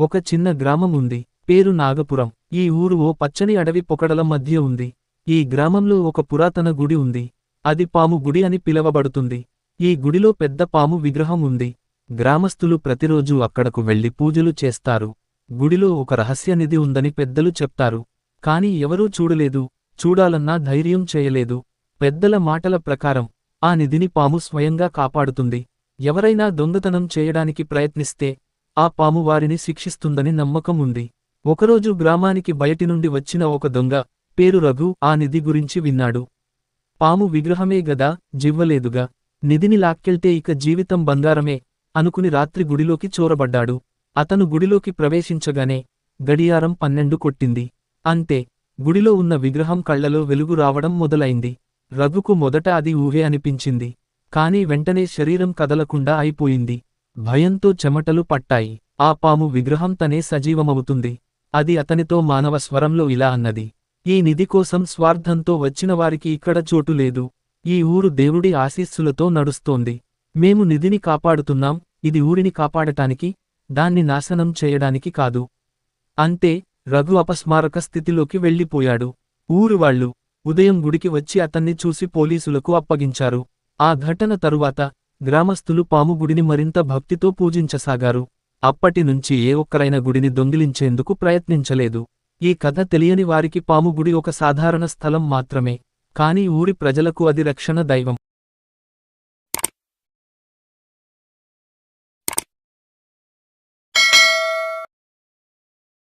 ఒక చిన్న గ్రామం ఉంది. పేరు నాగపురం. ఈ ఊరు ఓ పచ్చని అడవి పొకడల మధ్య ఉంది. ఈ గ్రామంలో ఒక పురాతన గుడి ఉంది. అది పాము గుడి అని పిలవబడుతుంది. ఈ గుడిలో పెద్ద పాము విగ్రహం ఉంది. గ్రామస్థులు ప్రతిరోజూ అక్కడకు వెళ్ళి పూజలు చేస్తారు. గుడిలో ఒక రహస్య నిధి ఉందని పెద్దలు చెప్తారు. కాని ఎవరూ చూడలేదు. చూడాలన్నా ధైర్యం చేయలేదు. పెద్దల మాటల ప్రకారం ఆ నిధిని పాము స్వయంగా కాపాడుతుంది. ఎవరైనా దొంగతనం చేయడానికి ప్రయత్నిస్తే ఆ పాము వారిని శిక్షిస్తుందని నమ్మకం ఉంది. ఒకరోజు గ్రామానికి బయటి నుండి వచ్చిన ఒక దొంగ పేరు రఘు ఆ నిధి గురించి విన్నాడు. పాము విగ్రహమే గదా జివ్వలేదుగా. నిధిని లాక్కెళ్తే ఇక జీవితం బంగారమే అనుకుని రాత్రి గుడిలోకి చోరబడ్డాడు. అతను గుడిలోకి ప్రవేశించగానే గడియారం పన్నెండు కొట్టింది. అంతే గుడిలో ఉన్న విగ్రహం కళ్ళలో వెలుగు రావడం మొదలైంది. రఘుకు మొదట అది ఊహే అనిపించింది. కాని వెంటనే శరీరం కదలకుండా అయిపోయింది. భయంతో చెమటలు పట్టాయి. ఆ పాము విగ్రహం తనే సజీవమవుతుంది. అది అతనితో మానవ స్వరంలో ఇలా అన్నది. ఈ నిధి కోసం స్వార్థంతో వచ్చినవారికి ఇక్కడ చోటు లేదు. ఈ ఊరు దేవుడి ఆశీస్సులతో నడుస్తోంది. మేము నిధిని కాపాడుతున్నాం. ఇది ఊరిని కాపాడటానికి దాన్ని నాశనం చేయడానికి కాదు. అంతే రఘు అపస్మారక స్థితిలోకి వెళ్ళిపోయాడు. ఊరువాళ్ళు ఉదయం గుడికి వచ్చి అతన్ని చూసి పోలీసులకు అప్పగించారు. ఆ ఘటన తరువాత గ్రామస్థులు పాము గుడిని మరింత భక్తితో పూజించసాగారు. అప్పటినుంచి ఏ ఒక్కరైన గుడిని దొంగిలించేందుకు ప్రయత్నించలేదు. ఈ కథ తెలియని వారికి పాము గుడి ఒక సాధారణ స్థలం మాత్రమే. కాని ఊరి ప్రజలకు అది రక్షణ దైవం.